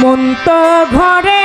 মন তো ঘরে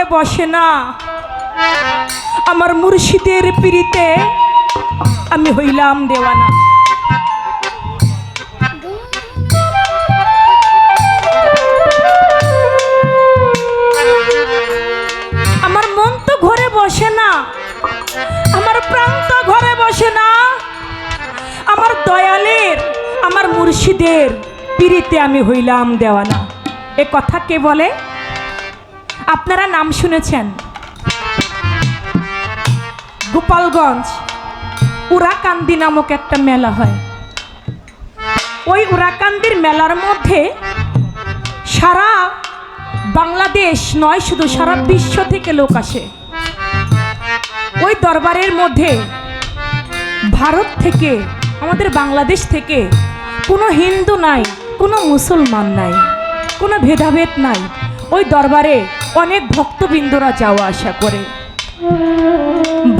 ঘরে বসে না। আমার মুর্শিদের পিড়িতে আমি হইলাম দেওয়ানা। আমার মন তো ঘরে বসে না। আমার প্রাণ তো ঘরে বসে না। আমার দয়ালের, আমার মুর্শিদের পিড়িতে আমি হইলাম দেওয়ানা। এ কথা কে বলে? আপনারা নাম শুনেছেন? গোপালগঞ্জ উরাকান্দি নামক একটা মেলা হয়। ওই উরাকান্দির মেলার মধ্যে সারা বাংলাদেশ নয়, শুধু সারা বিশ্ব থেকে লোক আসে। ওই দরবারের মধ্যে ভারত থেকে, আমাদের বাংলাদেশ থেকে কোনো হিন্দু নাই, কোনো মুসলমান নাই, কোনো ভেদাভেদ নাই। ওই দরবারে অনেক ভক্তবৃন্দরা যাওয়া আসা করে।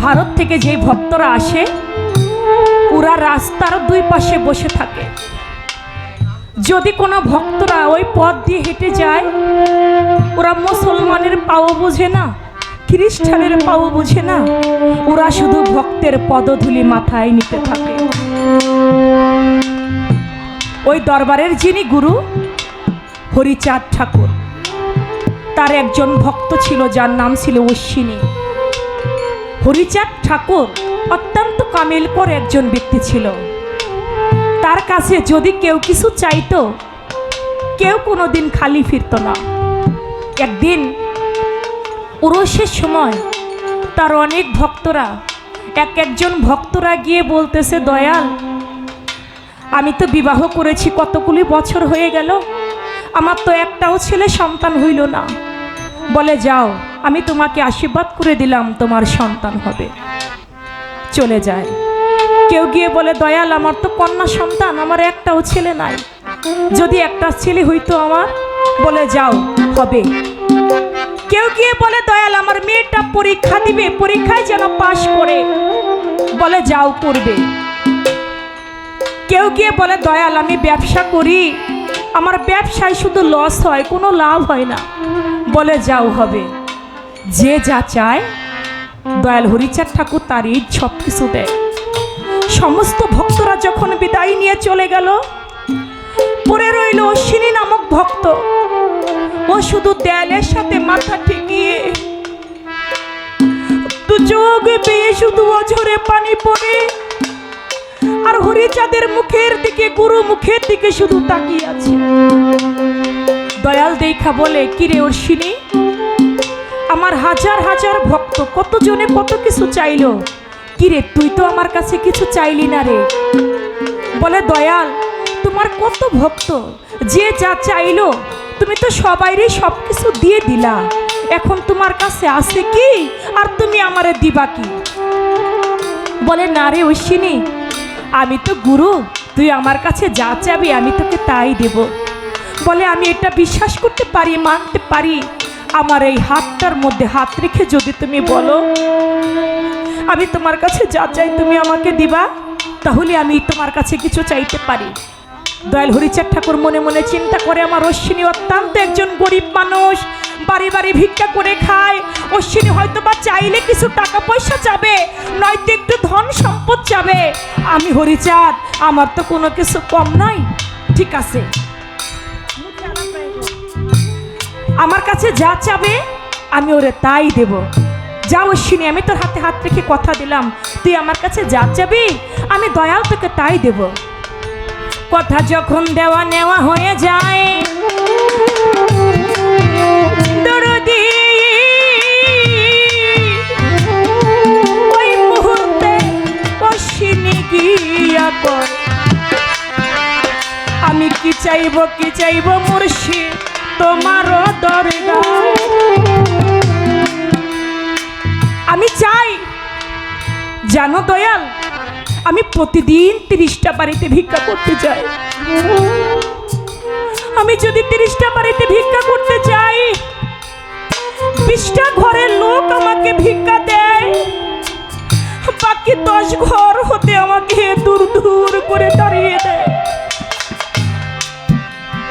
ভারত থেকে যে ভক্তরা আসে, ওরা রাস্তার দুই পাশে বসে থাকে। যদি কোনো ভক্তরা ওই পথ দিয়ে হেঁটে যায়, ওরা মুসলমানের পাও বোঝে না, খ্রিস্টানের পাও বোঝে না, ওরা শুধু ভক্তের পদধূলি মাথায় নিতে থাকে। ওই দরবারের যিনি গুরু, হরিচাঁদ ঠাকুর। তার একজন ভক্ত ছিল, যার নাম ছিল অশ্বিনী। হরিচাঁদ ঠাকুর অত্যন্ত কামিল পর একজন ব্যক্তি ছিল। তার কাছে যদি কেউ কিছু চাইতো, কেউ কোনো দিন খালি ফিরতো না। একদিন উরসের সময় তার অনেক ভক্তরা, এক একজন ভক্তরা গিয়ে বলতেছে, দয়াল, আমি তো বিবাহ করেছি, কতগুলি বছর হয়ে গেল আমার তো একটাও ছেলে সন্তান হইল না। বলে, যাও, আমি তোমাকে আশীর্বাদ করে দিলাম, তোমার সন্তান হবে। চলে যায়। কেউ গিয়ে বলে, দয়াল, আমার তো কন্যা সন্তান, আমার একটাও ছেলে নাই। যদি একটা ছেলে হইতো আমার? বলে, যাও, হবে। কেউ গিয়ে বলে, দয়াল, আমার মেয়েটা পরীক্ষা দিবে, পরীক্ষায় যেন পাশ করে। বলে, যাও, করবে। কেউ গিয়ে বলে, দয়াল, আমি ব্যবসা করি আমার ব্যবসায় শুধু লস হয়, কোনো লাভ হয় না। বলে যাও হবে। যে যা চায়, দয়াল হরিচাঁদ ঠাকুর তারই সব কিছু দেয়। সমস্ত ভক্তরা যখন বিদায় নিয়ে চলে গেল পরে রইল অশ্বিনী নামক ভক্ত। ও শুধু দেয়ালের সাথে মাথা ঠেকিয়ে দু চোখ বেয়ে শুধু অঝরে পানি পড়ে। আর হরিচাঁদের মুখের দিকে, গুরু মুখের দিকে শুধু তাকিয়ে আছে। দয়াল দেখা বলে, কিরে অশ্বিনী, আমার হাজার হাজার ভক্ত, কতজনে কত কিছু চাইলো? কিরে, তুই তো আমার কাছে কিছু চাইলি না রে? বলে, দয়াল, তোমার কত ভক্ত, যে যা চাইলো, তুমি তো সবাইরই সব কিছু দিয়ে দিলা। এখন তোমার কাছে আছে কি, আর তুমি আমারে দিবা কি? বলে, না রে ঐশিনী আমি তো গুরু, তুই আমার কাছে যা চাবি, আমি তোকে তাই দেব। বলে, আমি এটা বিশ্বাস করতে পারি, মানতে পারি। আমার এই হাতটার মধ্যে হাত রেখে যদি তুমি বলো, আমি তোমার কাছে যা চাই তুমি আমাকে দিবা, তাহলে আমি তোমার কাছে কিছু চাইতে পারি। দয়াল হরিচার ঠাকুর মনে মনে চিন্তা করে, আমার অশ্বিনী অত্যন্ত একজন গরিব মানুষ বাড়ি বাড়ি ভিক্ষা করে খায়। অশ্বিনী হয়তো বা চাইলে কিছু টাকা পয়সা যাবে নয়তো একটু ধন সম্পদ যাবে আমি হরিচাঁদ, আমার তো কোনো কিছু কম নাই। ঠিক আছে। আমার কাছে যা চাবে, আমি ওরে তাই দেব। যা অশ্বিনী, আমি তোর হাতে হাত রেখে কথা দিলাম। তুই আমার কাছে যা চাবি, আমি দয়াল তোকে তাই দেব। কথা যখন দেওয়া নেওয়া হয়ে যায় আমি কি চাইব কি চাইব মুর্শিদ তোমারও দরগায়? আমি চাই, জানো দয়াল, আমি প্রতিদিন তিরিশটা বাড়িতে ভিক্ষা করতে চাই। আমি যদি তিরিশটা বাড়িতে ভিক্ষা করতে চাই বিশটা ঘরের লোক আমাকে ভিক্ষা দেয়। বাকি দশ ঘর হতে আমাকে দূর দূর করে দাঁড়িয়ে দেয়।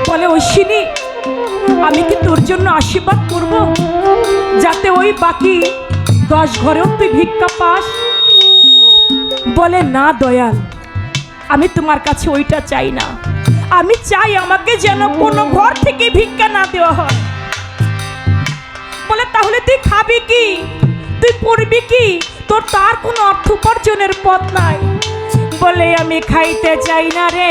বলে, ঐশিনী, আমি কি তোর জন্য আশীর্বাদ করব? যাতে ওই বাকি দশ ঘরেও তুই ভিক্ষা পাস? বলে, না দয়াল, আমি তোমার কাছে ওইটা চাই না। আমি চাই আমাকে যেন কোনো ঘর থেকে ভিক্ষা না দেওয়া হয়। বলে, তাহলে তুই খাবি কি? তুই পড়বি কি? তোর তার কোনো অর্থ উপার্জনের পথ নাই। বলে, আমি খাইতে চাই না রে।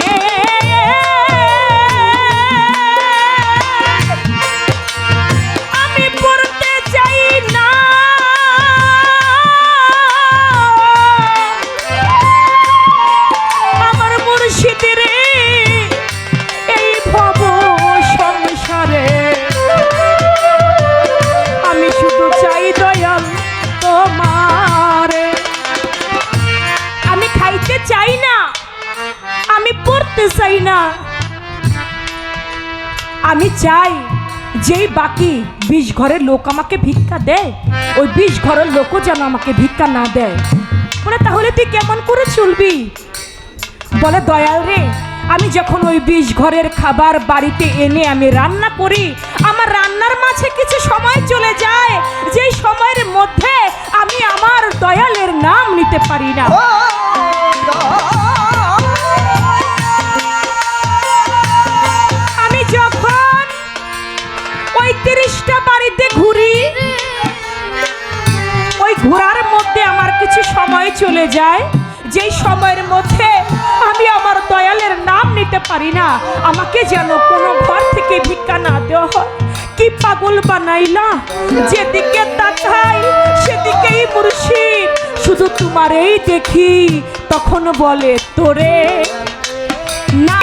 চাই, যেই বাকি বিশ ঘরের লোক আমাকে ভিক্ষা দেয়, ওই বিশ ঘরের লোকও যেন আমাকে ভিক্ষা না দেয়। বলে, তাহলে তুই কেমন করে চলবি? বলে, দয়াল রে, আমি যখন ওই বিশ ঘরের খাবার বাড়িতে এনে আমি রান্না করি, আমার রান্নার মাঝে কিছু সময় চলে যায়, যেই সময়ের মধ্যে আমি আমার দয়ালের নাম নিতে পারি না। যায় যে সময়ের মধ্যে আমি আমার দয়ালের নাম নিতে পারি না, আমাকে যেন কোনো ঘর থেকে ভিক্ষা না দেওয়া হয়। কি পাগল বানাইলা? যেদিকে তাকাই, সেদিকেই মুর্শিদ। শুধু তোমারেই দেখি, তখন বলে, তোরে না